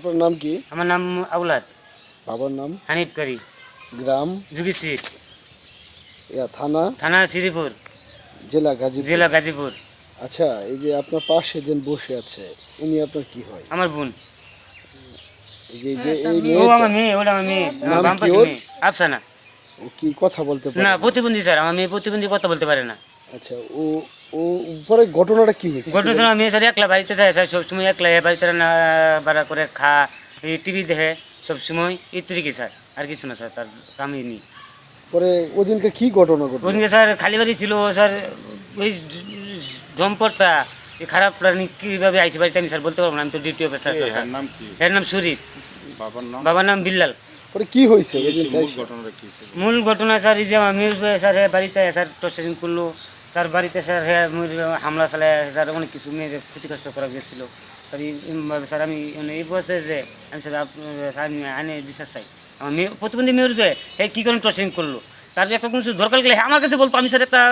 আপনার নাম কি? আমার নাম আউলাদ। বাবার নাম? হানিফ করি গ্রাম? যুগিশ্রীর ইয়া, থানা? থানা শ্রীপুর। জেলা গাজীপুর। জেলা গাজীপুর। আচ্ছা এই যে আপনার পাশে যে বসে আছে উনি আপনার কি হয়? আমার বোন। এই যে এই যে এই ও আমার মেয়ে ওটা আমার মেয়ে। বাম পাশে মেয়ে। আফসানা। ও কি কথা বলতে পারে না? প্রতিবন্ধী স্যার আমার মেয়ে প্রতিবন্ধী কথা বলতে পারে না। আচ্ছা ও ও পরে ঘটনাটা কি হয়েছে? ঘটনা মেয়ে স্যার একলা বাড়িতে থাকে স্যার সবসময় একলা বাড়িতে রান্না বাড়া করে খা টিভি দেখে সবসময়। ইত্রিকে স্যার আর কিছু না স্যার তার কামই নেই। পরে ওদিনকে কি ঘটনা ঘটলো? ওদিকে স্যার খালি বাড়ি ছিল স্যার ওই জম্পটটা এই খারাপ প্রাণী কীভাবে আইসি বাড়িতে আমি স্যার বলতে পারব না আমি তো ডিউটি অফিসার এর নাম কি? এর নাম শরীফ বাবার নাম? বাবার নাম বিল্লাল। পরে কি হয়েছে? মূল ঘটনা স্যার এই যে আমি স্যার বাড়িতে স্যার টর্চারিং করল। স্যার বাড়িতে স্যার হ্যাঁ হামলা চালায়, স্যার অনেক কিছু মেয়ের ক্ষতিগ্রস্ত করা গেছিল। স্যার স্যার, আমি মানে এই বয়সে যে, আমি স্যার আমি আইনে বিশ্বাস চাই। আমার মেয়ে, প্রতিবন্ধী মেয়ের যে হ্যাঁ কী করে টর্চারিং করল? তার একটা কোনো দরকার গেলে আমার কাছে বলতো, আমি স্যার একটা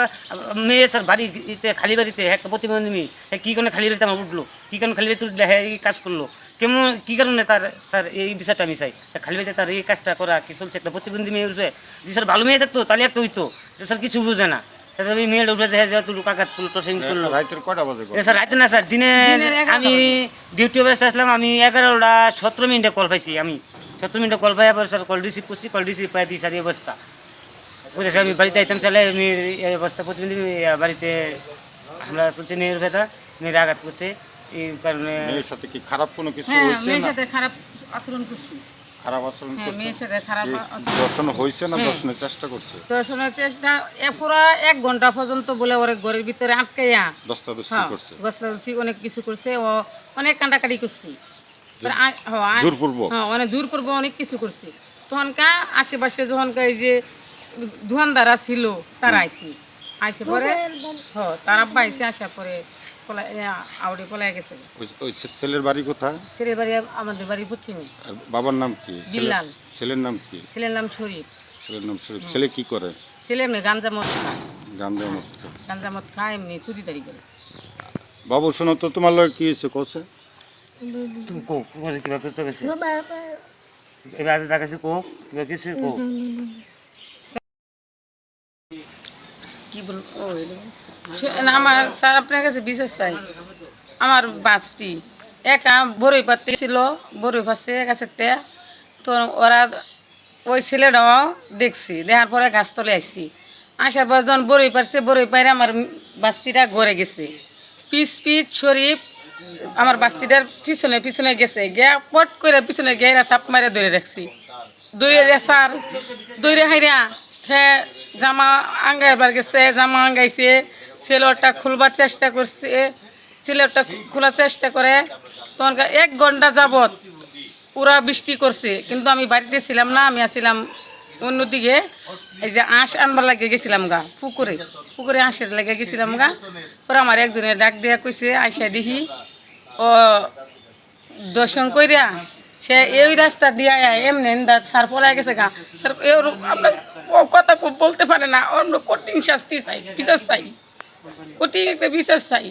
মেয়ে স্যার বাড়িতে, খালি বাড়িতে একটা প্রতিবন্ধী মেয়ে হ্যাঁ কী কারণে খালি বাড়িতে আমার উঠল? কী কারণে খালি বাড়িতে উঠলে হ্যাঁ এই কাজ করল? কেমন, কী কারণে তার, স্যার, এই বিষয়টা আমি চাই? খালি বাড়িতে তার এই কাজটা করা কি চলছে? একটা প্রতিবন্ধী মেয়ে উঠবে যে স্যার ভালো মেয়ে থাকতো, তাহলে একটা হইতো। যে স্যার কিছু বুঝে না। ওই মেয়েটা উঠেছে যেহেতু কাকাত করল টর্চারিং করল রাতের কয়টা বাজে এ স্যার রাতে না স্যার দিনে আমি ডিউটি অফিসে আসলাম আমি এগারোটা সতেরো মিনিটে কল পাইছি আমি। সতেরো মিনিটে কল পাই আবার স্যার কল রিসিভ করছি কল রিসিভ পাই দিই স্যার এই অবস্থা। বুঝেছি আমি বাড়িতে আইতাম চালে আমি এই অবস্থা প্রতিদিন বাড়িতে হামলা চলছে মেয়ের ভেতা মেয়ের আঘাত করছে এই কারণে মেয়ের সাথে কি খারাপ কোনো কিছু হ্যাঁ হয়েছে মেয়ের সাথে খারাপ আচরণ করছি। খারাপ আচরণ হ্যাঁ করছে। দর্শন হয়েছে না হ্যাঁ। দর্শনের চেষ্টা করছে? দর্শনের চেষ্টা পুরা এক ঘণ্টা পর্যন্ত বলে ওরে ঘরের ভিতরে আটকাইয়া। দস্তাদস্তি হ্যাঁ করছে। গসলাছি অনেক কিছু করছে ও অনেক কান্ডাকাটি করছি। হ্যাঁ, হ্যাঁ অনেক জোর পূর্ব অনেক কিছু করছি। তখনকা আশেপাশে যখনকা এই যে ছিল তারা আইসি আইসে পরে হ্যাঁ তারা পাইছে আসার পরে। পলাই আউড়ি পলাই গেছে ওই- ছেলের বাড়ি কোথায়? ছেলের বাড়ি আমাদের বাড়ি পশ্চিমে। আর বাবার নাম কি? ছেলে- বিল্লাল। ছেলের নাম কি? ছেলের নাম শরীফ। ছেলের নাম শরীফ। ছেলে কি করে? ছেলে এমনি গাঞ্জা মদ খায়। গাঞ্জা মদ খায় এমনি চুরি তারি করে। বাবু শোনো তো তোমার লগে কি হয়েছে? কোসে তুমি কো কোথায় কিবা করতে গেছে? এবার আজ দেখাচ্ছি কো কিবা কিছু কো কি বল ও এলো। সে- না, আমার স্যার আপনার কাছে বিশেষ চাই। আমার বাস্তি। একা বড়ই পাতে ছিল বড়ই পাশে গাছের তে তো ওরা ওই ছেলেটাও দেখছি দেখার পরে গাছ তলে আসছি। আসার পর যখন বড়ই পারছে বড়ই পাইরে আমার বাস্তিটা গড়ে গেছে। পিস পিস শরীফ আমার বাস্তিটার পিছনে পিছনে গেছে। গিয়া পট করে পিছনে গেরা থাপ মারে ধরে রাখছি। দইরে স্যার দইরে হাইরা হ্যাঁ জামা আঙ্গাইবার গেছে, জামা আঙ্গাইছে ছেলেটা খুলবার চেষ্টা করছে ছেলেটা খোলার চেষ্টা করে। তখন এক ঘণ্টা যাবত পুরা বৃষ্টি করছে, কিন্তু আমি বাড়িতে ছিলাম না, আমি আসছিলাম অন্যদিকে। এই যে আঁশ আনবার লাগে গেছিলাম গা, পুকুরে পুকুরে আঁশের লাগে গেছিলাম গা। পরে আমার একজনের ডাক দেয়া কইছে, আইসা দেখি। ও দর্শন কইরা সে এই রাস্তা দিয়ে আয় এমনি স্যার পলাই গেছে গা। স্যার এর আপনার কথা বলতে পারে না, অন্য কঠিন শাস্তি চাই বিশ্বাস চাই। কঠিন একটা বিশ্বাস চাই।